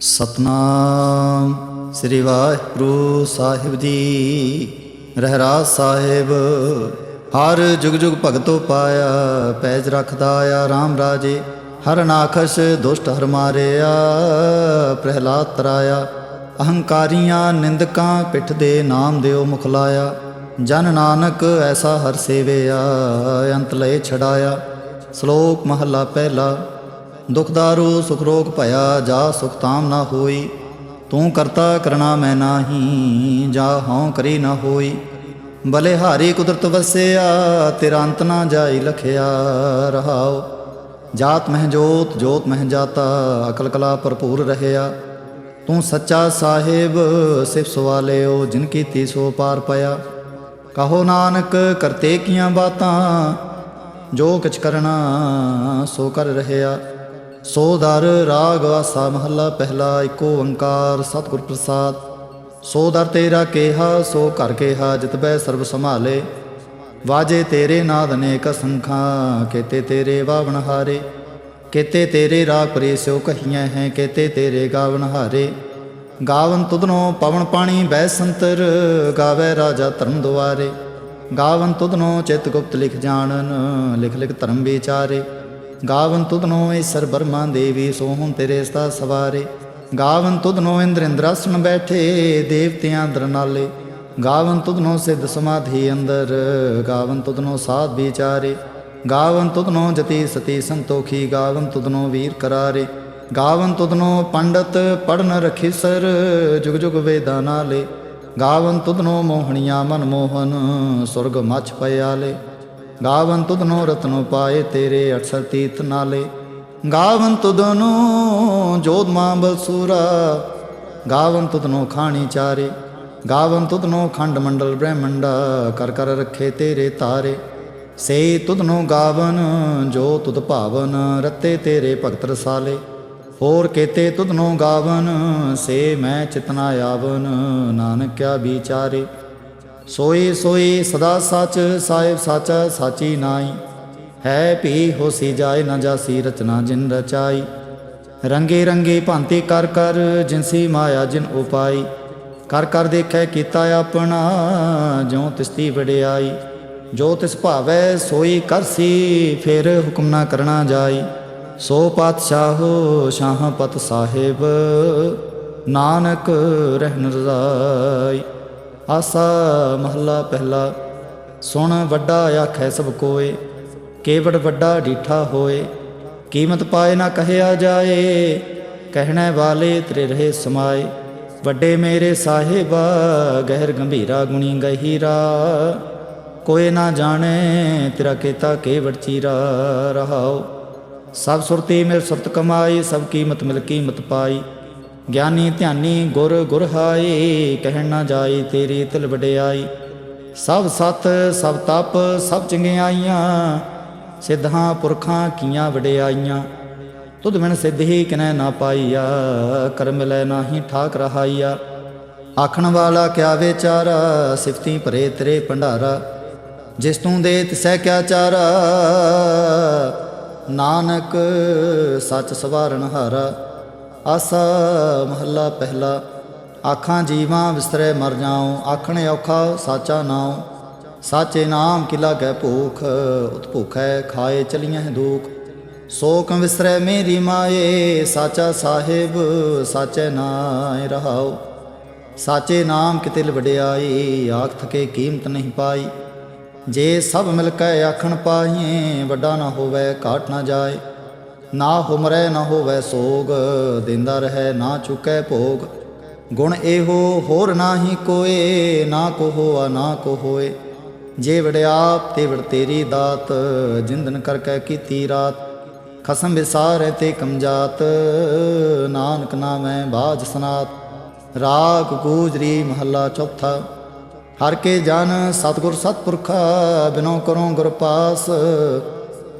ਸਤਨਾਮ। ਸ੍ਰੀ ਵਾਹਿਗੁਰੂ ਸਾਹਿਬ ਜੀ, ਰਹਿਰਾਸ ਸਾਹਿਬ। ਹਰ ਜੁਗ ਜੁਗ ਭਗਤੋ ਪਾਇਆ, ਪੈਜ ਰੱਖਦਾ ਆ RAM ਰਾਜੇ। ਹਰ ਨਾਖਸ਼ ਦੁਸ਼ਟ ਹਰ ਮਾਰਿਆ, ਪ੍ਰਹਿਲਾਦ ਤਰਾਇਆ। ਅਹੰਕਾਰੀਆਂ ਨਿੰਦਕਾਂ ਪਿੱਠ ਦੇ ਨਾਮ ਦਿਓ ਮੁਖ ਲਾਇਆ। ਜਨ ਨਾਨਕ ਐਸਾ ਹਰ ਸੇਵਿਆ, ਅੰਤ ਲਏ ਛਡਾਇਆ। ਸ਼ਲੋਕ ਮਹੱਲਾ ਪਹਿਲਾ। ਦੁਖਦਾਰੂ ਸੁਖ ਰੋਗ ਭਇਆ, ਜਾ ਸੁਖ ਤਾਮ ਨਾ ਹੋਈ। ਤੂੰ ਕਰਤਾ ਕਰਣਾ ਮੈਂ ਨਾਹੀ, ਜਾ ਹਉ ਕਰੀ ਨਾ ਹੋਈ। ਬਲੇ ਹਾਰੀ ਕੁਦਰਤ ਵਸਿਆ, ਤੇਰਾ ਅੰਤ ਨਾ ਜਾਈ ਲਖਿਆ ਰਹਾਓ ਜਾਤ ਮਹਿ ਜੋਤ ਜੋਤ ਮਹਿ ਜਾਤਾ, ਅਕਲ ਕਲਾ ਭਰਪੂਰ ਰਹਿਆ। ਤੂੰ ਸੱਚਾ ਸਾਹਿਬ ਸਿਫ ਸਵਾਲਿਓ, ਜਿਨ ਕੀਤੀ ਸੋ ਪਾਰ ਪਿਆ। ਕਹੋ ਨਾਨਕ, ਕਰਤੇ ਕੀਆਂ ਬਾਤਾਂ, ਜੋ ਕਿਛ ਕਰਨਾ ਸੋ ਕਰ ਰਹਿਆ। ਸੋ ਦਰ ਰਾਗ ਆਸਾ ਮਹੱਲਾ, ਪਹਿਲਾ ਏਕੋ ਓੰਕਾਰ, ਸਤਿਗੁਰ ਪ੍ਰਸਾਦ। ਸੋ ਦਰ ਤੇਰਾ ਕੇਹਾ, ਸੋ ਘਰ ਕੇਹਾ ਜਿਤਬੈ ਸਰਬ ਸੰਭਾਲੇ। ਵਾਜੇ ਤੇਰੇ ਨਾਦ ਅਨੇਕ ਸੰਖਾਂ, ਕੇਤੇ ਤੇਰੇ ਵਾਵਣ ਹਾਰੇ। ਕੇਤੇ ਤੇਰੇ ਰਾਗ ਪਰੇਸਿਓ ਕਹੀਆਂ ਹੈ, ਕੇਤੇ ਤੇਰੇ ਗਾਵਨ ਹਾਰੇ। ਗਾਵਨ ਤੁਧਨੋ ਪਵਨ ਪਾਣੀ ਬੈ ਸੰਤਰ, ਗਾਵੇ ਰਾਜਾ ਧਰਮ ਦੁਆਰੇ। ਗਾਵਨ ਤੁਧਨੋ ਚਿਤ ਗੁਪਤ ਲਿਖ ਜਾਣਨ, ਲਿਖ ਲਿਖ ਧਰਮ ਵਿਚਾਰੇ। ਗਾਵਨ ਤੁਧਨੋ ਈਸਰ ਬਰਮਾ ਦੇਵੀ ਸੋਹੰ ਤੇਰੇ ਸਤਾ ਸਵਾਰੇ। ਗਾਵਨ ਤੁਧਨੋ ਇੰਦਰ ਇੰਦਰਾਸਨ ਬੈਠੇ, ਦੇਵਤਿਆਂ ਅੰਦਰ ਨਾਲੇ। ਗਾਵਨ ਤੁਧਨੋ ਸਿੱਧ ਸਮਾਧੀ ਅੰਦਰ, ਗਾਵਨ ਤੁਧਨੋ ਸਾਧ ਵਿਚਾਰੇ। ਗਾਵਨ ਤੁਧਨੋ ਜਤੀ ਸਤੀ ਸੰਤੋਖੀ, ਗਾਵਨ ਤੁਧਨੋ ਵੀਰ ਕਰਾਰੇ। ਗਾਵਨ ਤੁਧਨੋ ਪੰਡਤ ਪੜਨ ਰਖੀ ਸਰ, ਜੁਗ ਜੁਗ ਵੇਦਾਂ ਨਾਲੇ। ਗਾਵਨ ਤੁਧਨੋ ਮੋਹਣੀਆਂ ਮਨ ਮੋਹਨ ਸੁਰਗ ਮਛ ਪਿਆਲੇ। ਗਾਵਨ ਤੁਧਨੋ ਰਤਨੋ ਪਾਏ ਤੇਰੇ ਅਠਸਰ ਤੀਰਥ ਨਾਲੇ। ਗਾਵਨ ਤੁਧਨੋ ਜੋਤ ਮਾਂ ਬਲਸੂਰਾ ਗਾਵਨ ਤੁਧਨੋ ਖਾਣੀ ਚਾਰੇ। ਗਾਵਨ ਤੁਧਨੋ ਖੰਡ ਮੰਡਲ ਬ੍ਰਹਮੰਡਾ। ਕਰ ਕਰ ਰੱਖੇ ਤੇਰੇ ਤਾਰੇ। ਸੇ ਤੁਧਨੋ ਗਾਵਨ, ਜੋ ਤੁਧ ਭਾਵਨ ਰਤੇ ਤੇਰੇ ਭਗਤ ਰਸਾਲੇ। ਹੋਰ ਕੇਤੇ ਤੁਧਨੋ ਗਾਵਨ, ਸੇ ਮੈਂ ਚਿਤਨਾ ਆਵਨ ਨਾਨਕਿਆ ਵਿਚਾਰੇ। ਸੋਈ ਸੋਈ ਸਦਾ ਸੱਚ ਸਾਹਿਬ ਸਾਚਾ ਸਾਚੀ ਨਾਈ ਹੈ ਭੀ ਹੋਸੀ ਜਾਏ ਨਾ ਜਾਸੀ ਰਚਨਾ ਜਿਨ ਰਚਾਈ। ਰੰਗੇ ਰੰਗੇ ਭਾਂਤੀ ਕਰ ਕਰ ਜਿਨਸੀ ਮਾਇਆ ਜਿਨ ਉਪਾਈ। ਕਰ ਕਰ ਦੇਖੈ ਕੀਤਾ ਆਪਣਾ ਜਿਉ ਤਿਸਤੀ ਵਡਿਆਈ। ਜੋ ਤਿਸ ਭਾਵੈ ਸੋਈ ਕਰਸੀ ਫਿਰ ਹੁਕਮ ਨਾ ਕਰਨਾ ਜਾਈ। ਸੋ ਪਾਤਸ਼ਾਹੋ ਸ਼ਾਹ ਪਤ ਸਾਹਿਬ, ਨਾਨਕ ਰਹਿਣ ਰਜ਼ਾਈ। ਆਸਾ ਮਹੱਲਾ ਪਹਿਲਾ ਸੁਣ ਵੱਡਾ ਆਖੈ ਸਭ ਕੋਏ, ਕੇਵੜ ਵੱਡਾ ਡੀਠਾ ਹੋਏ, ਕੀਮਤ ਪਾਏ ਨਾ ਕਹਿਆ ਜਾਏ, ਕਹਿਣੇ ਵਾਲੇ ਤੇਰੇ ਰਹੇ ਸਮਾਏ, ਵੱਡੇ ਮੇਰੇ ਸਾਹਿਬਾ, ਗਹਿਰ ਗੰਭੀਰਾ ਗੁਣੀ ਗਹੀਰਾ, ਕੋਏ ਨਾ ਜਾਣੇ ਤੇਰਾ ਕੀਤਾ ਕੇਵੜ ਚੀਰਾ ਰਹਾਓ ਸਭ ਸੁਰਤੀ ਮਿਲ ਸੁਰਤ ਕਮਾਈ, ਸਭ ਕੀਮਤ ਮਿਲ ਕੀਮਤ ਪਾਈ ਗਿਆਨੀ ਧਿਆਨੀ ਗੁਰ ਗੁਰ ਹਾਈ ਕਹਿਣ ਨਾ ਜਾਈ ਤੇਰੀ ਤਿਲ ਵਡਿਆਈ। ਸਭ ਸਤ, ਸਭ ਤਪ, ਸਭ ਚੰਗਿਆਈਆਂ, ਸਿੱਧਾਂ ਪੁਰਖਾਂ ਕੀਆਂ ਵਡਿਆਈਆਂ। ਤੁਧ ਬਿਨ ਸਿੱਧ ਹੀ ਕਿਨੈ ਨਾ ਪਾਈਆ, ਕਰਮ ਲੈ ਨਾਹੀ ਠਾਕ ਰਹਾਈਆ। ਆਖਣ ਵਾਲਾ ਕਿਆ ਵਿਚਾਰਾ, ਸਿਫਤੀ ਭਰੇ ਤੇਰੇ ਭੰਡਾਰਾ। ਜਿਸ ਤੂੰ ਦੇ ਤਿਸੈ ਕਿਆ ਚਾਰਾ, ਨਾਨਕ ਸੱਚ ਸਵਾਰਨ ਹਾਰਾ। ਆਸਾ ਮਹੱਲਾ ਪਹਿਲਾ, ਆਖਾਂ ਜੀਵਾਂ ਵਿਸਰੇ ਮਰ ਜਾਉ, ਆਖਣੇ ਔਖਾ ਸਾਚਾ ਨਾਉ। ਸਾਚੇ ਨਾਮ ਕੀ ਲਾਗੈ ਭੂਖ, ਉਤ ਭੁਖੈ ਖਾਏ ਚਲੀਆਂ ਹੈ ਦੁਖ। ਸੋਕ ਵਿਸਰੈ ਮੇਰੀ ਮਾਏ, ਸਾਚਾ ਸਾਹਿਬ, ਸਾਚੇ ਨਾਮ ਰਹਾਉ। ਸਾਚੇ ਨਾਮ ਕਿਤੇ ਵਡਿਆਈ ਆਖ ਥਕੇ ਕੀਮਤ ਨਹੀਂ ਪਾਈ। ਜੇ ਸਭ ਮਿਲ ਕੇ ਆਖਣ ਪਾਈਏ ਵੱਡਾ ਨਾ ਹੋਵੇ, ਘਾਟ ਨਾ ਜਾਏ। ਨਾ ਹੁਮਰੈ ਨਾ ਹੋਵੈ ਸੋਗ, ਦਿੰਦਾ ਰਹੇ ਨਾ ਚੁਕੈ ਭੋਗ। ਗੁਣ ਇਹੋ ਹੋਰ ਨਾਹੀ ਕੋਏ, ਨਾ ਕੋ ਹੋਆ ਨਾ ਕੋ ਹੋਏ ਜੇ ਵੜਿਆਪ ਤੇ ਵੜ ਤੇਰੀ ਦਾਤ, ਜਿੰਦਨ ਕਰ ਕੈ ਕੀਤੀ ਰਾਤ। ਖਸਮ ਵਿਸਾਰੈ ਤੇ ਕਮਜਾਤ, ਨਾਨਕ ਨਾਮੈ ਬਾਜ ਸਨਾਤ। ਰਾਗ ਗੂਜਰੀ ਮਹੱਲਾ ਚੌਥਾ। ਹਰ ਕੇ ਜਨ ਸਤਗੁਰ ਸਤਪੁਰਖਾ, ਬਿਨੋ ਕਰੋ ਗੁਰ ਪਾਸ।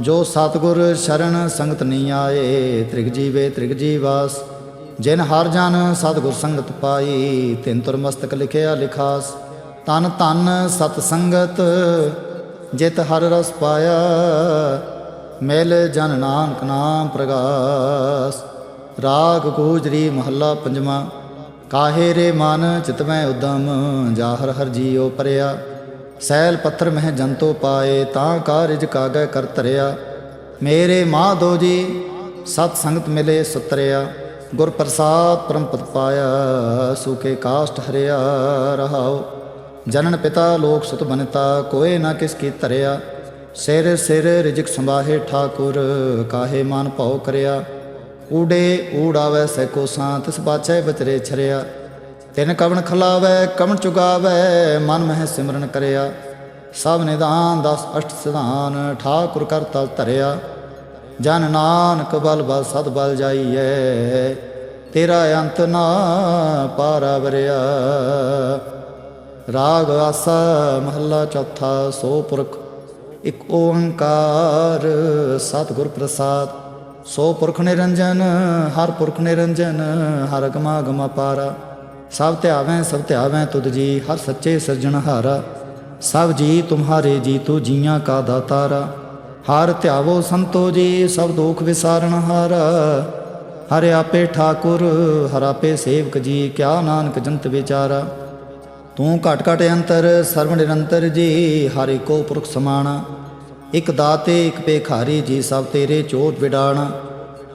ਜੋ ਸਤਗੁਰ ਸ਼ਰਨ ਸੰਗਤ ਨਹੀਂ ਆਏ, ਤ੍ਰਿਗ ਜੀਵੇ ਤ੍ਰਿਗ ਜੀਵਾਸ। ਜਿਨ ਹਰ ਜਨ ਸਤਗੁਰ ਸੰਗਤ ਪਾਈ, ਤਿੰਨ ਤੁਰ ਮਸਤਕ ਲਿਖਿਆ ਲਿਖਾਸ। ਤਨ ਤਨ ਸਤ ਸੰਗਤ, ਜਿਤ ਹਰ ਰਸ ਪਾਇਆ। ਮਿਲ ਜਨ ਨਾਨਕ ਨਾਮ ਪ੍ਰਗਾਸ। ਰਾਗ ਗੋਜਰੀ ਮਹੱਲਾ ਪੰਜਵਾਂ। ਕਾਹੇ ਰੇ ਮਨ ਚਿਤਵੈ ਉਦਮ, ਜਾ ਹਰ ਹਰ ਜੀਉ ਪਰਿਆ। ਸੈਲ ਪੱਥਰ ਮਹਿ ਜੰਤੋ ਪਾਏ, ਤਾਂ ਕਾਰਜ ਕਾਗੈ ਕਰ ਧਰਿਆ। ਮੇਰੇ ਮਾਧੋ ਜੀ, ਸਤ ਸੰਗਤ ਮਿਲੇ ਸੁਤਰਿਆ। ਗੁਰ ਪ੍ਰਸਾਦ ਪਰਮ ਪਾਇਆ ਸੁਕੇ ਕਾਸ਼ਟ ਹਰਿਆ ਰਹਾਉ। ਜਨਨ ਪਿਤਾ ਲੋਕ ਸੁਤ ਬਨਤਾ, ਕੋਏ ਨਾ ਕਿਸ ਕੀ ਧਰਿਆ। ਸਿਰ ਸਿਰ ਰਿਜਕ ਸੰਭਾਹੇ ਠਾਕੁਰ, ਕਾਹੇ ਮਨ ਭਉ ਕਰਿਆ। ਊੜੇ ਊੜਾਵੇ ਸੈ ਕੋ ਸਾਂ, ਤਿਸ ਬਾਚੈ ਬਚਰੇ ਛਰਿਆ। ਤਿਨ ਕਵਣ ਖਲਾਵੇ, ਕਵਣ ਚੁਗਾਵੇ, ਮਨ ਮਹਿ ਸਿਮਰਨ ਕਰਿਆ। ਸਭ ਨਿਦਾਨ ਦਸ ਅਸ਼ਟ ਸਿਧਾਨ, ਠਾਕੁਰ ਕਰਤਾ ਧਰਿਆ। ਜਨ ਨਾਨਕ ਬਲ ਬਲ ਸਦ ਬਲ ਜਾਈਐ, ਤੇਰਾ ਅੰਤ ਨਾ ਪਾਰਵਰਿਆ ਰਾਗ ਆਸਾ ਮਹੱਲਾ ਚੌਥਾ, ਸੋ ਪੁਰਖ ਇਕ ਓੰਕਾਰ, ਸਤਿਗੁਰ ਪ੍ਰਸਾਦ। ਸੋ ਪੁਰਖ ਨਿਰੰਜਨ, ਹਰ ਪੁਰਖ ਨਿਰੰਜਨ, ਹਰ ਗਮਾ ਗਮਾ ਪਾਰਾ। ਸਭ ਧਿਆਵੇਂ ਸਭ ਧਿਆਵੇਂ ਤੁਧ ਜੀ, ਹਰ ਸੱਚੇ ਸਿਰਜਣਹਾਰਾ ਸਭ ਜੀ ਤੁਮਹਾਰੇ ਜੀ ਤੂ ਜੀਆਂ ਕਾ ਦਾਤਾਰਾ। ਹਰ ਧਿਆਵੋ ਸੰਤੋ ਜੀ, ਸਭ ਦੁਖ ਵਿਸਾਰਣਹਾਰਾ ਹਰਿ। ਆਪੇ ਠਾਕੁਰ, ਹਰ ਆਪੇ ਸੇਵਕ ਜੀ, ਕਿਆ ਨਾਨਕ ਜੰਤ ਵਿਚਾਰਾ। ਤੂੰ ਘਟ ਘਟ ਅੰਤਰ, ਸਰਵ ਨਿਰੰਤਰ ਜੀ, ਹਰ ਏਕੋ ਪੁਰਖ ਸਮਾਣਾ। ਇਕ ਦਾਤੇ, ਇਕ ਪੇਖਾਰੀ ਜੀ, ਸਭ ਤੇਰੇ ਚੋਟ ਵਿਡਾਣਾ।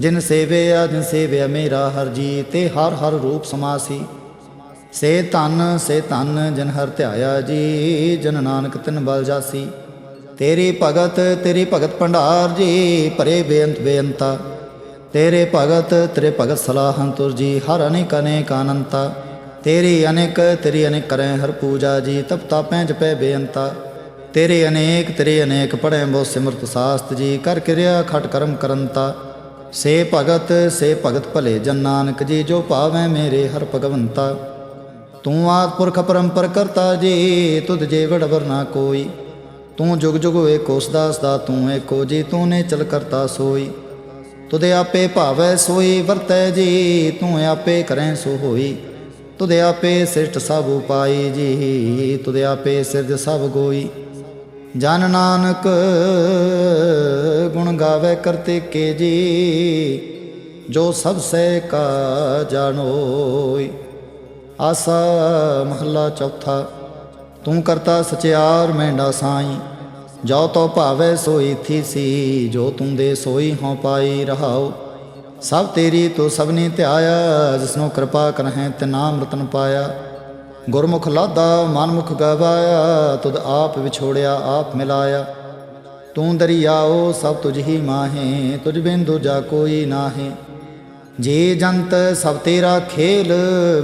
ਜਿਨ ਸੇਵਿਆ ਜਿਨ ਸੇਵਿਆ ਮੇਰਾ ਹਰ ਜੀ ਤੇ ਹਰ ਹਰ ਰੂਪ ਸਮਾਸੀ। ਸੇ ਧਨ ਸੇ ਧਨ ਜਨ ਹਰ ਧਿਆਇਆ ਜੀ, ਜਨ ਨਾਨਕ ਤਿਨ ਬਲ ਜਾਸੀ। ਤੇਰੀ ਭਗਤ ਤੇਰੀ ਭਗਤ ਭੰਡਾਰ ਜੀ, ਭਰੇ ਬੇਅੰਤ ਬੇਅੰਤਾ। ਤੇਰੇ ਭਗਤ ਤੇਰੇ ਭਗਤ ਸਲਾਹੰ ਤੁਰ ਜੀ, ਹਰ ਅਨੇਕ ਅਨੇਕ ਅਨੰਤਾ ਤੇਰੀ ਅਨੇਕ ਤੇਰੀ ਅਨੇਕ ਕਰੈ ਹਰ ਪੂਜਾ ਜੀ ਤਪਤਾ ਤਾਪੈ ਜਪੈ ਬੇਅੰਤਾ। ਤੇਰੇ ਅਨੇਕ ਤੇਰੇ ਅਨੇਕ ਪੜੈ ਬੋ ਸਿਮਰਤ ਸਾਸਤ ਜੀ, ਕਰ ਕਿਰਿਆ ਖਟ ਕਰਮ ਕਰੰਤਾ। ਸੇ ਭਗਤ ਸੇ ਭਗਤ ਭਲੇ, ਜਨ ਨਾਨਕ ਜੀ ਜੋ ਭਾਵੈ ਮੇਰੇ ਹਰ ਭਗਵੰਤਾ। ਤੂੰ ਆਦ ਪੁਰਖ ਪਰੰਪਰ ਕਰਤਾ ਜੀ, ਤੁਧ ਜੇ ਵਡਵਰ ਨਾ ਕੋਈ। ਤੂੰ ਜੁਗ ਜੁਗ ਏਕੋ ਸਦਾ ਸਦਾ ਤੂੰ ਏਕੋ ਜੀ ਤੂੰ ਨੇ ਚਲ ਕਰਤਾ ਸੋਈ। ਤੁਦੇ ਆਪੇ ਭਾਵੈ ਸੋਈ, ਵਰਤੈ ਜੀ, ਤੂੰ ਆਪੇ ਕਰੈ ਸੋ ਹੋਈ। ਤੁਦੇ ਆਪੇ ਸਿਰਟ ਸਭ ਉਪਾਈ ਜੀ ਤੁਦੇ ਆਪੇ ਸਿਰਜ ਸਭ ਗੋਈ। ਜਨ ਨਾਨਕ ਗੁਣ ਗਾਵੇ ਕਰਤੇ ਕੇ ਜੀ, ਜੋ ਸਭ ਸੇ ਕਾ ਜਾਣੋਈ ਆਸਾ ਮਹੱਲਾ ਚੌਥਾ, ਤੂੰ ਕਰਤਾ ਸਚਿਆਰ ਮੈਂਡਾ ਸਾਈ। ਜੋ ਤੋ ਭਾਵੇ ਸੋਈ ਥੀ ਸੀ, ਜੋ ਤੂੰ ਦੇ ਸੋਈ ਹਉ ਪਾਈ ਰਹਾਉ। ਸਭ ਤੇਰੀ ਤੋ ਸਭਨੀ ਧਿਆਇਆ, ਜਿਸਨੂੰ ਕਿਰਪਾ ਕਰਹਿ ਤੇ ਨਾਮ ਪਾਇਆ। ਗੁਰਮੁਖ ਲਾਦਾ ਮਨਮੁਖ ਗਵਾਇਆ, ਤੁਧ ਆਪ ਵਿਛੋੜਿਆ, ਆਪ ਮਿਲਾਇਆ। ਤੂੰ ਦਰਿਆਓ, ਸਭ ਤੁਝ ਹੀ ਮਾਹੇ, ਤੁਝ ਬਿਨ ਦੂਜਾ ਕੋਈ ਨਾਹੀ। ਜੀ ਜੰਤ, ਸਭ ਤੇਰਾ ਖੇਲ,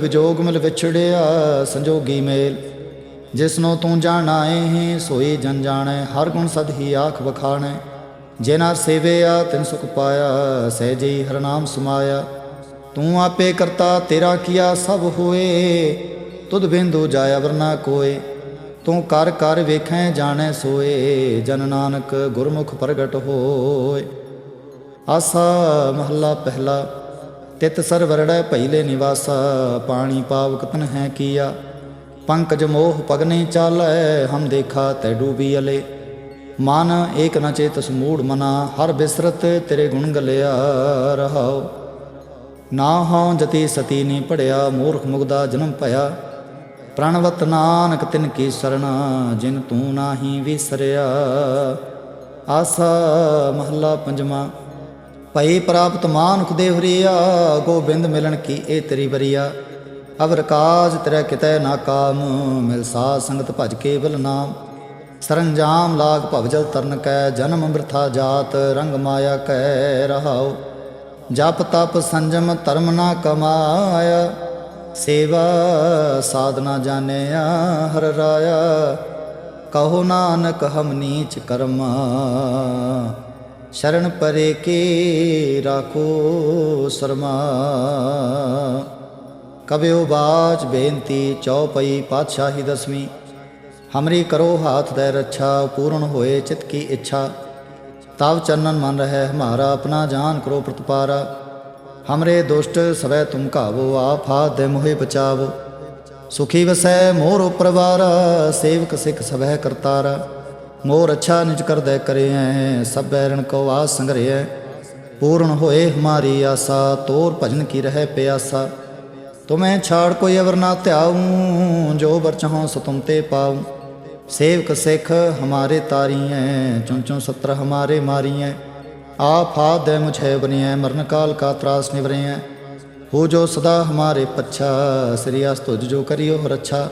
ਵਿਜੋਗ ਮਿਲ ਵਿਛੜਿਆ, ਸੰਜੋਗੀ ਮੇਲ। ਜਿਸਨੋ ਤੂੰ ਜਾਣਾਏ ਹੈ ਸੋਈ ਜਨ ਜਾਣੈ, ਹਰ ਗੁਣ ਸਦ ਹੀ ਆਖ ਵਖਾਣੈ। ਜਿਨਾ ਸੇਵਿਆ, ਤਿਨ ਸੁਖ ਪਾਇਆ ਸਹਿਜੇ ਹਰ ਨਾਮ ਸਮਾਇਆ। ਤੂੰ ਆਪੇ ਕਰਤਾ, ਤੇਰਾ ਕੀਆ ਸਭ ਹੋਏ। ਤੁਧ ਬਿੰਦੂ ਜਾਇਆ ਵਰਨਾ ਕੋਏ, ਤੂੰ ਕਰ ਕਰ ਵੇਖੈ ਜਾਣੈ ਸੋਏ, ਜਨ ਨਾਨਕ ਗੁਰਮੁਖ ਪ੍ਰਗਟ ਹੋਏ। ਆਸਾ ਮਹੱਲਾ ਪਹਿਲਾ, ਤਿਤ ਸਰ ਵਰੜੈ ਭਈਲੇ ਨਿਵਾਸਾ, ਪਾਣੀ ਪਾਵਕ ਤਨ ਹੈ ਕੀਆ। ਪੰਕਜ ਮੋਹ ਪਗਨੇ ਚਾਲੈ, ਹਮ ਦੇਖਾ ਤੈ ਡੂਬੀ ਅਲੇ। ਮਨ ਏਕ ਨ ਚੇਤਸ ਮੂੜ ਮਨਾ, ਹਰ ਬਿਸਰਤ ਤੇਰੇ ਗੁਣ ਗਲਿਆ ਰਹਾਉ। ਨਾ ਹਉ ਜਤੀ ਸਤੀ ਨੀ ਪੜਿਆ, ਮੂਰਖ ਮੁਗਦਾ ਜਨਮ ਭਇਆ। ਪ੍ਰਣਵਤ ਨਾਨਕ ਤਿਨ ਕੀ ਸਰਣਾ, ਜਿਨ ਤੂੰ ਨਾਹੀ ਵਿਸਰਿਆ। ਆਸਾ ਮਹੱਲਾ ਪੰਜਵਾਂ, ਭਈ ਪ੍ਰਾਪਤ ਮਾਨੁਖ ਦੇ ਹਰੀਆ, ਗੋਬਿੰਦ ਮਿਲਣ ਕੀ ਇਹ ਤੇਰੀ ਬਰੀਆ ਅਵਰ ਕਾਜ ਤੇਰੇ ਕਿਤੈ ਨਾ ਕਾਮ, ਮਿਲ ਸਾਧ ਸੰਗਤ ਭਜ ਕੇਵਲ ਨਾਮ। ਸਰੰਜਾਮ ਲਾਗ ਭਵਜਲ ਤਰਨ ਕੈ, ਜਨਮ ਬ੍ਰਥਾ ਜਾਤ, ਰੰਗ ਮਾਇਆ ਕੈ ਰਹਾਉ। ਜਪ ਤਪ ਸੰਜਮ ਧਰਮ ਨਾ ਕਮਾਇਆ। ਸੇਵਾ ਸਾਧਨਾ ਜਾਣਿਆ ਹਰ ਰਾਇਆ, ਕਹੋ ਨਾਨਕ ਹਮ ਨੀਚ ਕਰਮ। ਸ਼ਰਨ ਪਰੇ ਕੇ ਰਾਖੋ ਸਰਮਾ। ਕਬਿਓ ਬਾਚ ਬੇਨਤੀ ਚੌਪਈ ਪਾਤਸ਼ਾਹੀ ਦਸਵੀਂ, ਹਮਰੀ ਕਰੋ ਹਾਥ ਦੇ ਰੱਛਾ, ਪੂਰਨ ਹੋਏ ਚਿਤ ਕੀ ਇੱਛਾ। ਤਵ ਚਰਨਨ ਮਨ ਰਹਿ, ਹਮਾਰਾ ਆਪਣਾ ਜਾਨ ਕਰੋ ਪ੍ਰਤਪਾਰਾ। ਹਮਰੇ ਦੁਸ਼ਟ ਸਵੈ ਤੁਮ ਕਾਵੋ ਆਪ ਹਾਥ ਦੇ ਮੋਹਿ ਬਚਾਵੋ ਸੁਖੀ ਵਸੈ ਮੋਰ ਪਰਵਾਰ ਸੇਵਕ ਸਿਖ ਸਭੈ ਕਰਤਾਰਾ ਮੋਰ ਅੱਛਾ ਨਿਜ ਕਰਦੈ ਕਰਿਐ ਸਭ ਬੈਰਣ ਕੋ ਆਸ ਸੰਗਰਿਐ ਪੂਰਨ ਹੋਏ ਹਮਾਰੀ ਆਸਾ ਤੋਰ ਭਜਨ ਕੀ ਰਹਿ ਪਿਆਸਾ ਤੁਮੈ ਛਾੜ ਕੋਈ ਅਵਰ ਨਾ ਧਿਆਉ ਜੋ ਵਰ ਚਾਹੋ ਸੋ ਤੁਮ ਤੇ ਪਾਉ ਸੇਵਕ ਸਿਖ ਹਮਾਰੇ ਤਾਰੀਐ ਚੁੰ ਚੁੰ ਸਤਰ ਹਮਾਰੇ ਮਾਰੀਐ ਆਪ ਹਾਥ ਦੇ ਮੁਝੇ ਬਨੀਐ ਮਰਨ ਕਾਲ ਕਾ ਤਰਾਸ ਨਿਵਰੇਐ। ਹੋ ਜੋ ਸਦਾ ਹਮਾਰੇ ਪੱਛਾ, ਸ੍ਰੀ ਅਸ ਤੁਜ ਜੋ ਕਰਿਓ ਰੱਛਾ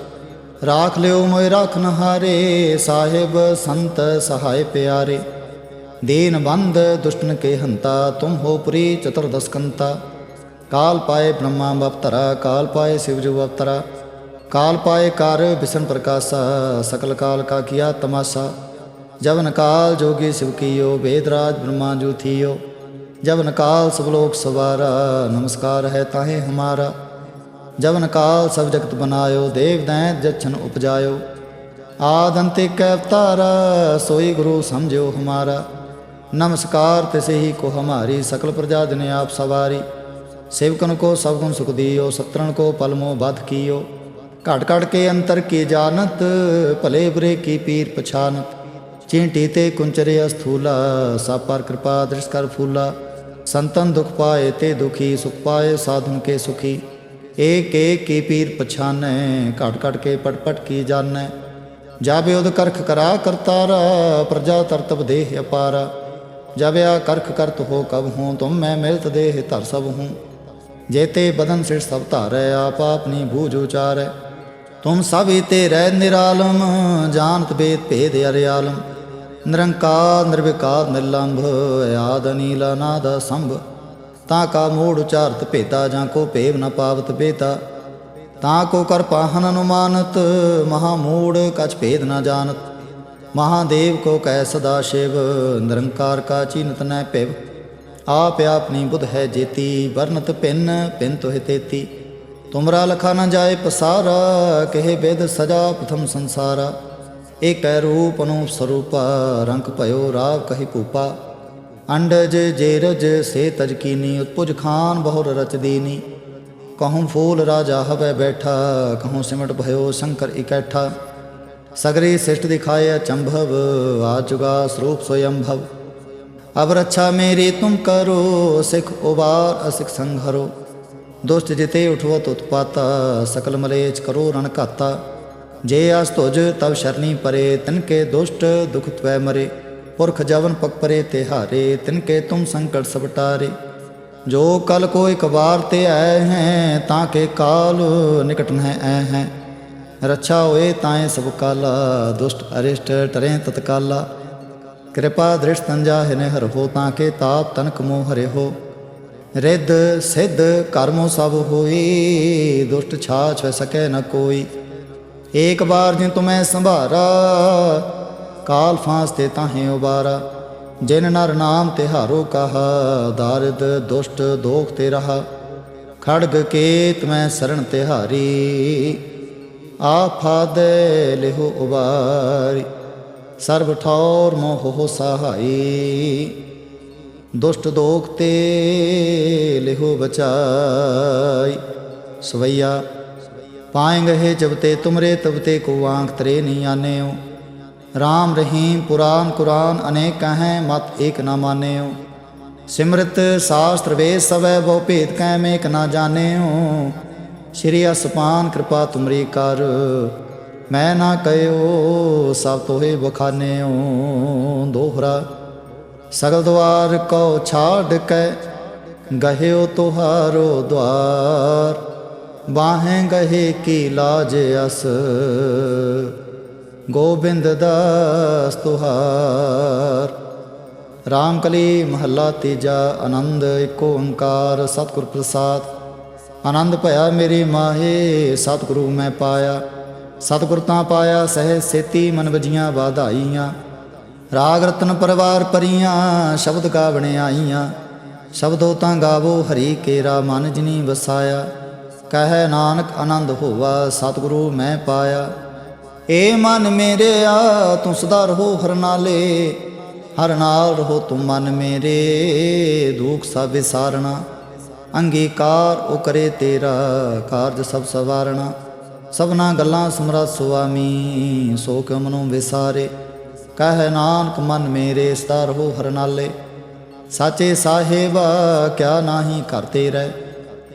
ਰਾਖ ਲਿਓ ਮੋਇ ਰਾਖਨ ਹਾਰੇ ਸਾਹਿਬ ਸੰਤ ਸਹਾਇ ਪਿਆਰੇ। ਦੀਨ ਬੰਦ ਦੁਸ਼ਟਨ ਕੇ ਹੰਤਾ, ਤੁਮ ਹੋ ਪੁਰੀ ਚਤੁਰਦਸਕੰਤਾ ਕਾਲ ਪਾਏ ਬ੍ਰਹਮਾ ਬਪਤਰਾ ਕਾਲ ਪਾਏ ਸਿਵ ਜੋ ਅਵਤਰਾ ਕਾਲ ਪਾਏ ਕਰ ਬਿਸ਼ਨ ਪ੍ਰਕਾਸ਼ਾ, ਸਕਲ ਕਾਲ ਕਾ ਕੀਆ ਜਵਨ ਕਾਲ ਜੋਗੀ ਸਿਵ ਕੀਓ ਵੇਦਰਾਜ ਬ੍ਰਹਮਾ ਜੋ ਥੀਓ। ਜਵਨ ਕਾਲ ਸਭ ਲੋਕ ਸਵਾਰਾ, ਨਮਸਕਾਰ ਹੈ ਤਾਹੇ ਹਮਾਰਾ। ਜਵਨ ਕਾਲ ਸਭ ਜਗਤ ਬਨਾਇਓ, ਦੇਵ ਦੈਂਤ ਜਛਨ ਉਪਜਾਇਓ। ਆਦੰਤੇ ਕੈ ਅਵਤਾਰਾ, ਸੋਈ ਗੁਰੂ ਸਮਝਿਓ ਹਮਾਰਾ। ਨਮਸਕਾਰ ਤਿਸੇ ਹੀ ਕੋ ਹਮਾਰੀ, ਸਕਲ ਪ੍ਰਜਾ ਦਿਨ ਆਪ ਸਵਾਰੀ। ਸੇਵਕਨ ਕੋ ਸਭ ਗੁਣ ਸੁਖ ਦਿਓ, ਸਤਰਣ ਕੋ ਪਲਮੋ ਬਧ ਕੀਓ। ਘਟ ਘਟ ਕੇ ਅੰਤਰ ਕੀ ਜਾਣਤ, ਭਲੇ ਬੁਰੇ ਕੀ ਪੀਰ ਪਛਾਨਤ। ਚੀਂਟੀ ਤੇ ਕੁੰਚਰੇ ਅਸਥੂਲਾ ਸਭ ਪਰ ਕਿਰਪਾ ਦ੍ਰਿਸ਼ ਕਰ ਫੂਲਾ। ਸੰਤਨ ਦੁਖ ਪਾਏ ਤੇ ਦੁਖੀ, ਸੁਖ ਪਾਏ ਸਾਧਨ ਕੇ ਸੁਖੀ। ਏਕ ਏਕ ਕੀ ਪੀਰ ਪਛਾਨੈ, ਘਟ ਘਟ ਕੇ ਪਟ ਪਟ ਕੀ ਜਾਣੈ। ਜਾਬੇ ਉਦ ਕਰਖ ਕਰਾ ਕਰਤਾਰਾ, ਪ੍ਰਜਾ ਤਰਤਬ ਦੇਹ ਅਪਾਰਾ। ਜਬਿਆ ਕਰਖ ਕਰਤ ਹੋ ਕਬ ਹੂੰ, ਤੁਮ ਮੈਂ ਮਿਲਤ ਦੇਹ ਧਰ ਸਭ ਹੂੰ। ਜੇਤੇ ਬਦਨ ਸਿਰ ਸਭ ਧਾਰੈ, ਆਪ ਆਪਣੀ ਬੂਝ ਉਚਾਰੈ। ਤੁਮ ਸਭ ਤੇ ਰਹਿ ਨਿਰਾਲਮ, ਜਾਣਤ ਬੇਦ ਭੇਦ ਅਰਿਆਲਮ। ਨਿਰੰਕਾਰ ਨਿਰਵਿਕਾਰ ਨਿਰਲੰਭ, ਆਦ ਅਨੀਲ ਅਨਾਦ ਸੰਭ ਤਾਂ ਕਾ ਮੂੜ ਉਚਾਰਤ ਭੇਤਾ, ਜਾਂ ਕੋ ਭੇਵ ਨ ਪਾਵਤ ਬੇਤਾ। ਤਾਂ ਕੋ ਕਰ ਪਾਹਨ ਅਨੁਮਾਨਤ, ਮਹਾ ਮੂੜ ਕਛ ਭੇਦ ਨ ਜਾਣਤ। ਮਹਾਦੇਵ ਕੋ ਕਹਿ ਸਦਾ ਸ਼ਿਵ, ਨਿਰੰਕਾਰ ਕਾ ਚੀਨਤ ਨੈ ਭਿਵ। ਆਪ ਆਪਣੀ ਬੁਧ ਹੈ ਜੇਤੀ, ਵਰਨਤ ਪਿੰਨ ਪਿੰਨ ਤੋਹਿ ਤੇਤੀ। ਤੁਮਰਾ ਲਖਾ ਨ ਜਾਏ ਪਸਾਰਾ, ਕਹੇ ਬੇਦ ਸਜਾ ਪ੍ਰਥਮ ਸੰਸਾਰਾ। ਏਕੈ ਰੂਪ ਅਨੂਪ ਸਰੂਪਾ, ਰੰਗ ਭਇਓ ਰਾਵ ਕਹੀ ਭੂਪਾ। ਅੰਡਜ ਜੇਰਜ ਸੇ ਤਜ ਕੀਨੀ, ਉਤਪੁਜ ਖਾਨ ਬਹੁਰ ਰਚ ਦੀਨੀ। ਕਹੂੰ ਫੂਲ ਰਾਜਾ ਹਵੇ ਬੈਠਾ, ਕਹੂੰ ਸਿਮਟ ਭਇਓ ਸ਼ੰਕਰ ਇਕੈਠਾ। ਸਗਰੇ ਸਿਸ਼ਟ ਦਿਖਾਏ ਚੰਭਵ ਆ ਚੁਗਾ ਸਰੂਪ ਸੋਯੰਭਵ ਅਬ ਰੱਛਾ ਮੇਰੀ ਤੁਮ ਕਰੋ, ਸਿਖ ਉਬਾਰ ਅਸਿਖ ਸੰਘਰੋ। ਦੁਸ਼ਟ ਜਿਤੇ ਉਠਵਤ ਉਤਪਾਤਾ, ਸਕਲ ਮਲੇਚ ਕਰੋ ਰਣ ਘਾਤਾ। ਜੇ ਆਸ ਤੁਜ ਤਬ ਸ਼ਰਨੀ ਪਰੇ, ਤਿਨਕੇ ਦੁਸ਼ਟ ਦੁਖ ਤਵੈ ਮਰੇ। ਪੁਰਖ ਜਵਨ ਪਕ ਪਰੇ ਤੇ ਹਾਰੇ, ਤਿਨਕੇ ਤੁਮ ਸੰਕਟ ਸਪਟਾਰੇ ਜੋ ਕਲ ਕੋ ਇੱਕ ਵਾਰ ਤੇ ਆਏ ਹੈ, ਤਾਂ ਕੇ ਕਾਲ ਨਿਕਟ ਹੈ ਐ ਹੈ। ਰੱਛਾ ਹੋਏ ਤਾਏ ਸਭ ਕਾਲਾ, ਦੁਸ਼ਟ ਅਰਿਸ਼ਟ ਟਰੇ ਤਤਕਾਲਾ। ਕਿਰਪਾ ਦ੍ਰਿਸ਼ ਤੰਜਾ ਹੈ ਹਰ ਹੋ, ਤਾਂ ਕੇ ਤਾਪ ਤਨਕ ਮੋਹ ਹਰੇ ਹੋ। ਰਿੱਧ, ਸਿੱਧ ਕਰਮੋ ਸਭ ਹੋਈ, ਦੁਸ਼ਟ ਛਾ ਵੈ ਸਕੈ ਨ ਕੋਈ। ਏਕ ਬਾਰ ਜਿ ਤੁਮੈ ਸੰਭਾਰਾ, ਕਾਲ ਫਾਂਸ ਤੇ ਤਾਹੇ ਉਬਾਰਾ। ਜਿਨ ਨਰ ਨਾਮ ਤਿਹਾਰੋ ਕਹਾ, ਦਾਰਦ ਦੁਸ਼ਟ ਦੋਖ ਤੇ ਰਹਾ। ਖੜਗ ਕੇਤ ਮੈਂ ਸਰਣ ਤਿਹਾਰੀ ਆਫਾਦੇ ਲਿਹੋ ਉਬਾਰੀ। ਸਰਬ ਠੌਰ ਮੋਹ ਹੋ ਸਹਾਈ, ਦੁਸ਼ਟ ਦੋਖ ਤੇ ਲਿਹੋ ਬਚਾਈ। ਸਵਈਆ ਪਾਏਂਗੇ ਹੈ ਜਬ ਤੇ ਤੁਮਰੇ ਤਬ ਤੇ ਕੋ ਆਂਖ ਤਰੇ ਨਹੀਂ ਆਨੇਓ ਰਾਮ ਰਹੀਮ ਪੁਰਾਨ ਕੁਰਾਨ ਅਨੇਕ ਹੈ ਮਤ ਏਕ ਨਾ ਮਾਨੇਓ ਸਿਮਰਤ ਸਾਸਤਰ ਵੇਦ ਸਵੈ ਬਹੁ ਭੇਦ ਕੈ ਮੇਕ ਨਾ ਜਾਣੇਓ ਸ਼੍ਰੀ ਅਸਪਾਨ ਕਿਰਪਾ ਤੁਮਰੀ ਕਰ, ਮੈਂ ਨਾ ਕਹਿਓ ਸਭ ਤੋਹੇ ਬਖਾਨੇਓ ਦੋਹਰਾ, ਸਗਲ ਦਵਾਰ ਕੋ ਛਾੜ ਕੇ, ਗਹਿਓ ਤੁਹਾਰੋ ਦਵਾਰ ਬਾਹੇ ਗਹੇ ਕੀ ਲਾਜ ਅਸ। ਗੋਬਿੰਦ ਦਾਸ ਤੁਹਾਰ। ਰਾਮ ਕਲੀ ਮਹੱਲਾ ਤੀਜਾ, ਆਨੰਦ ਏਕ ਓੰਕਾਰ, ਸਤਿਗੁਰ ਪ੍ਰਸਾਦ। ਆਨੰਦ ਭਇਆ ਮੇਰੀ ਮਾਹੇ, ਸਤਿਗੁਰੂ ਮੈਂ ਪਾਇਆ। ਸਤਿਗੁਰ ਤਾਂ ਪਾਇਆ ਸਹਿ ਸੇਤੀ ਮਨ ਵਜੀਆਂ ਵਾਧਾਈਆਂ। ਰਾਗ ਰਤਨ ਪਰਵਾਰ ਪਰੀਆਂ, ਸ਼ਬਦ ਗਾਵਣੇ ਆਈਆਂ। ਸ਼ਬਦੋ ਤਾਂ ਗਾਵੋ ਹਰੀ ਕੇਰਾ, ਮਨ ਜਿਨੀ ਵਸਾਇਆ। ਕਹੈ ਨਾਨਕ ਆਨੰਦ ਹੋਵਾ ਸਤਿਗੁਰੂ ਮੈਂ ਪਾਇਆ। ਏ ਮਨ ਮੇਰਿਆ ਤੂੰ ਸਦਾ ਰਹੋ ਹਰ ਨਾਲੇ। ਹਰ ਨਾਲ ਰਹੋ ਤੂੰ ਮਨ ਮੇਰੇ, ਦੁਖ ਸਭ ਵਿਸਾਰਣਾ ਅੰਗੀਕਾਰ ਉਹ ਕਰੇ ਤੇਰਾ, ਕਾਰਜ ਸਭ ਸਵਾਰਣਾ ਸਭਨਾ ਗੱਲਾਂ ਸਮਰਾ ਸੁਆਮੀ, ਸੋ ਕਿਉ ਮਨੋਂ ਵਿਸਾਰੇ। ਕਹੈ ਨਾਨਕ ਮਨ ਮੇਰੇ, ਸਦਾ ਰਹੋ ਹਰ ਨਾਲੇ। ਸਾਚੇ ਸਾਹਿਬਾ, ਕਿਆ ਨਾਹੀ ਘਰ ਤੇਰੇ।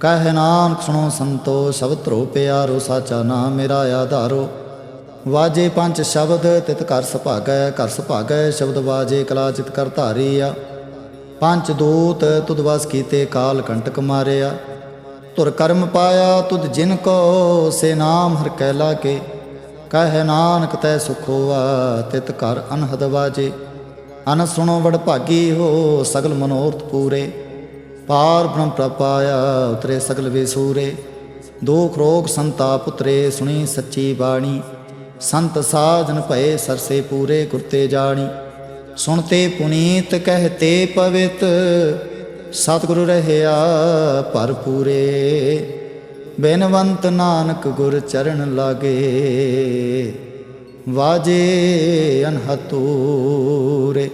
ਕਹਿ ਨਾਨਕ ਸੁਣੋ ਸੰਤੋ ਸ਼ਬਦ ਧਰੋ ਪਿਆਰੋ, ਸਾਚਾ ਨਾਮ ਮੇਰਾ ਆਧਾਰੋ। ਵਾਜੇ ਪੰਜ ਸ਼ਬਦ, ਤਿਤ ਕਰ ਸੁਭਾਗੈ ਕਰ ਸੁਭਾਗੈ, ਸ਼ਬਦ ਵਾਜੇ ਕਲਾ ਚਿਤ ਕਰ ਧਾਰੀਆ। ਪੰਜ ਦੂਤ, ਤੁਧ ਵਸ ਕੀਤੇ ਕਾਲ ਕੰਟਕ ਮਾਰਿਆ। ਤੁਰ ਕਰਮ ਪਾਇਆ, ਤੁਧ ਜਿਨ ਕੋ ਸੇ ਨਾਮ ਹਰ ਕੈ ਲਾਗੇ। ਕਹਿ ਨਾਨਕ ਤੈ ਸੁਖ ਹੋਆ, ਤਿਤ ਕਰ ਅਨਹਦ ਵਾਜੇ। ਅਨ ਸੁਣੋ ਵਡ ਭਾਗੀ ਹੋ, ਸਗਲ ਮਨੋਰਥ ਪੂਰੇ। ਪਾਰ ਬ੍ਰਹਮ ਪ੍ਰਪਾਇਆ ਉਤਰੇ ਸਗਲ ਵਿਸੂਰੇ ਦੁਖ ਰੋਗ ਸੰਤਾਪ ਉਤਰੇ ਸੁਣੀ ਸੱਚੀ ਬਾਣੀ, ਸੰਤ ਸਾਜਨ ਭਏ ਸਰਸੇ ਪੂਰੇ ਗੁਰਤੇ ਜਾਣੀ। ਸੁਣਤੇ ਪੁਨੀਤ ਕਹਤੇ ਪਵਿੱਤ, ਸਤਿਗੁਰੂ ਰਹਿਆ ਭਰਪੂਰੇ ਬੇਨਵੰਤ ਨਾਨਕ ਗੁਰ ਚਰਨ ਲਾਗੇ, ਵਾਜੇ ਅਨਹਤੂਰੇ।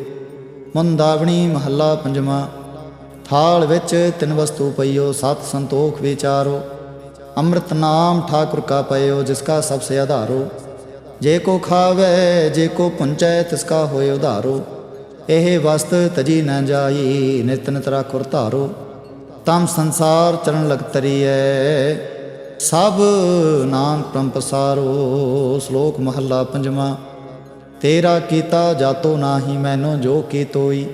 ਮੁੰਦਾਵਣੀ ਮਹੱਲਾ ਪੰਜਵਾਂ। ਥਾਲ ਵਿੱਚ ਤਿੰਨ ਵਸਤੂ ਪਈਓ, ਸਤ ਸੰਤੋਖ ਵਿਚਾਰੋ। ਅੰਮ੍ਰਿਤ ਨਾਮ ਠਾਕੁਰ ਕਾ ਪਇਓ, ਜਿਸ ਕਾ ਸਭ ਸੇ ਆਧਾਰੋ। ਜੇ ਕੋ ਖਾਵੇ, ਜੇ ਕੋ ਪੁੰਚੈ, ਤਿਸ ਕਾ ਹੋਏ ਉਧਾਰੋ। ਇਹ ਵਸਤ ਤਜੀ ਨਾ ਜਾਈ, ਨਿਤ ਨਿਤ ਰਾਖੁਰ ਧਾਰੋ। ਤਮ ਸੰਸਾਰ ਚਰਨ ਲਗ ਤਰੀਐ, ਸਭ ਨਾਮ ਪ੍ਰਮ ਪਸਾਰੋ। ਸ਼ਲੋਕ ਮਹੱਲਾ ਪੰਜਵਾਂ, ਤੇਰਾ ਕੀਤਾ ਜਾਤੋ ਨਾਹੀ, ਮੈਨੂੰ ਜੋ ਕੀ ਤੋਈ।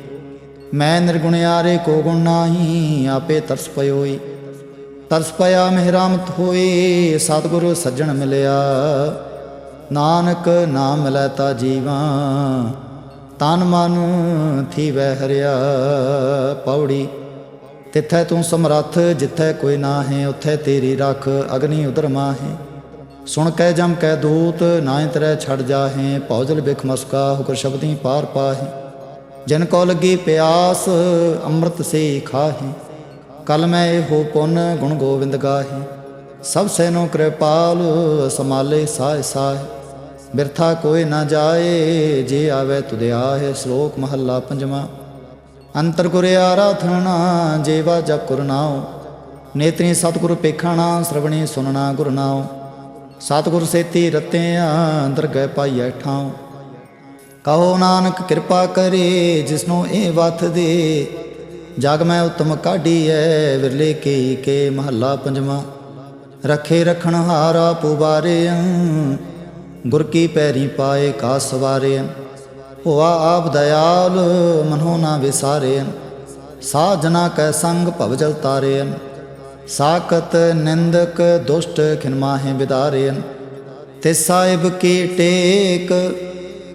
ਮੈਂ ਨਿਰਗੁਣਿਆਰੇ ਕੋ ਗੁਣ ਨਾਹੀ, ਆਪੇ ਤਰਸ ਪਇਓਈ। ਤਰਸ ਪਿਆ ਮਿਹਰਾਮਤ ਹੋਏ ਸਤਿਗੁਰੂ ਸੱਜਣ ਮਿਲਿਆ। ਨਾਨਕ ਨਾਮ ਲੈ ਤਾ ਜੀਵਾ, ਤਨ ਮਨ ਥੀਵੈ ਹਰਿਆ। ਪੌੜੀ, ਤਿੱਥੈ ਤੂੰ ਸਮਰੱਥ, ਜਿੱਥੈ ਕੋਈ ਨਾ ਹੈ ਉਥੈ ਤੇਰੀ ਰੱਖ ਅਗਨੀ ਉਦਰ ਮਾਹੇ। ਸੁਣ ਕੈ ਜਮ ਕੈ ਦੂਤ ਨਾਇ ਤਰੈ ਛੜ ਜਾਹੇ ਪੌਜਲ ਬਿਖ ਮਸਕਾ, ਹੁਕਰ ਸ਼ਬਦੀ ਪਾਰ ਪਾਹੇ। ਜਨ ਕੋ ਲੱਗੀ ਪਿਆਸ, ਅੰਮ੍ਰਿਤ ਸੇ ਖਾਹੀ। ਕਲ ਮੈਂ ਇਹੋ ਪੁੰਨ ਗੁਣ ਗੋਬਿੰਦ ਗਾਹੀ। ਸਭ ਸੈਨੋ ਕਿਰਪਾਲ, ਸਮਾਲੇ ਸਾਇ ਸਾਇ ਬਿਰਥਾ ਕੋਈ ਨਾ ਜਾਏ, ਜੇ ਆਵੇ ਤੁਦੇ ਆਏ ਸ਼ਲੋਕ ਮਹੱਲਾ ਪੰਜਵਾਂ। ਅੰਤਰ ਗੁਰ ਆਰਾਧਨਾ, ਜੇਵਾ ਜਪ ਗੁਰ ਨੇਤਰੀ ਸਤਿਗੁਰ ਪੇਖਾਣਾ ਸ਼ਰਵਣੀ ਸੁਨਣਾ ਗੁਰਨਾਉ ਸਤਿਗੁਰ ਸੇਤੀ ਰਤਿਆਂ, ਅੰਦਰ ਗਏ ਪਾਈਐ ਠਾਉ। ਕਹੋ ਨਾਨਕ ਕਿਰਪਾ ਕਰੇ, ਜਿਸਨੂੰ ਇਹ ਵਥ ਦੇ। ਜਗ ਮੈਂ ਉਤਮ ਕਾਢੀ ਐ ਵਿਰਲੇ ਕੇ ਕੇ ਮਹੱਲਾ ਪੰਜਵਾਂ। ਰਖੇ ਰਖਣ ਹਾਰਾ ਪੁਬਾਰੇ ਗੁਰ ਕੀ ਪੈਰੀ ਪਾਏ ਕਾ ਸਵਾਰੇ ਹੋਆ ਆਪ ਦਇਆਲ, ਮਨੋ ਨਾ ਵਿਸਾਰੇ ਸਾਜਨਾ ਕੈ ਸੰਗ ਭਵਜਲ ਤਾਰੇ ਸਾਕਤ ਨਿੰਦਕ ਦੁਸ਼ਟ ਖਿਨਮਾਹੇ ਵਿਦਾਰੇ ਤੇ ਸਾਹਿਬ ਕੀ ਟੇਕ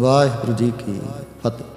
ਵਾਹਿਗੁਰੂ ਜੀ ਕੀ ਫਤਿਹ।